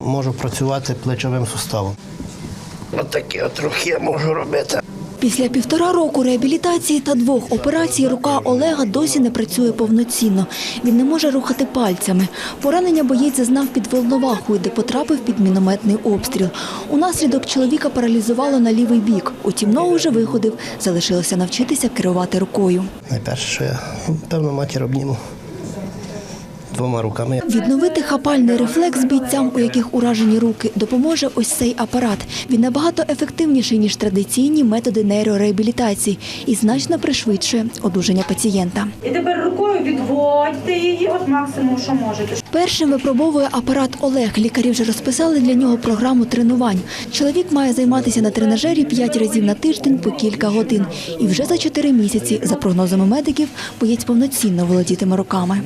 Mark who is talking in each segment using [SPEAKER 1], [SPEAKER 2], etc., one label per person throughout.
[SPEAKER 1] Можу працювати плечовим суставом. Отакі от рухи я можу робити.
[SPEAKER 2] Після півтора року реабілітації та двох операцій рука Олега досі не працює повноцінно. Він не може рухати пальцями. Поранення боєць зазнав під Волновахою, де потрапив під мінометний обстріл. Унаслідок чоловіка паралізувало на лівий бік. Утім, ногу вже виходив. Залишилося навчитися керувати рукою.
[SPEAKER 1] Найперше, що я певно матір обніму двома руками.
[SPEAKER 2] Відновити хапальний рефлекс бійцям, у яких уражені руки, допоможе ось цей апарат. Він набагато ефективніший, ніж традиційні методи нейрореабілітації і значно пришвидшує одужання пацієнта.
[SPEAKER 3] І тепер рукою відводьте її, от максимум, що можете.
[SPEAKER 2] Першим випробовує апарат Олег. Лікарі вже розписали для нього програму тренувань. Чоловік має займатися на тренажері 5 разів на тиждень по кілька годин. І вже за 4 місяці, за прогнозами медиків, боєць повноцінно володітиме руками.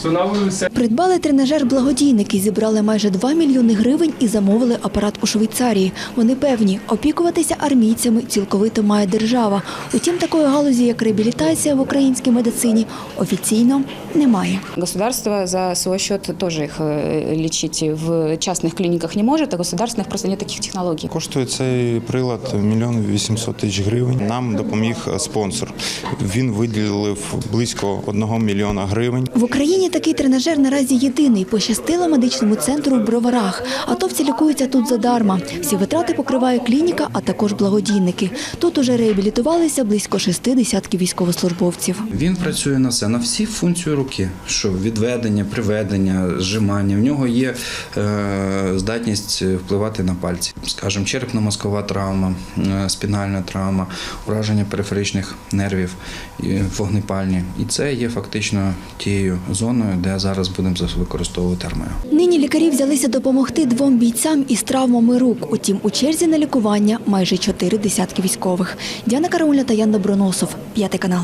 [SPEAKER 4] Perfect. So now we will set
[SPEAKER 2] Придбали тренажер благодійники, зібрали майже 2 мільйони гривень і замовили апарат у Швейцарії. Вони певні, опікуватися армійцями цілковито має держава. Утім, такої галузі, як реабілітація в українській медицині, офіційно немає.
[SPEAKER 5] Государство за свой счет тоже их э, лечить в частных клиниках не может, а государственных просто нет таких технологий.
[SPEAKER 6] Коштує цей прилад мільйон вісімсот тисяч гривень. Нам допоміг спонсор. Він виділив близько одного мільйона гривень.
[SPEAKER 2] В Україні такий тренажер наразі єдиний. Пощастило медичному центру в Броварах. Атовці лікуються тут задарма. Всі витрати покриває клініка, а також благодійники. Тут уже реабілітувалися близько шести десятків військовослужбовців.
[SPEAKER 7] Він працює на все, на всі функції руки, що відведення, приведення, зжимання. В нього є е, здатність впливати на пальці. Скажімо, черепно-мозкова травма, е, спінальна травма, ураження периферичних нервів, вогнепальні. І це є фактично тією зоною, де зараз будемо використовувати армію.
[SPEAKER 2] Нині лікарі взялися допомогти двом бійцям із травмами рук. Утім, у черзі на лікування майже чотири десятки військових. Діана Карауля та Ян Доброносов. П'ятий канал.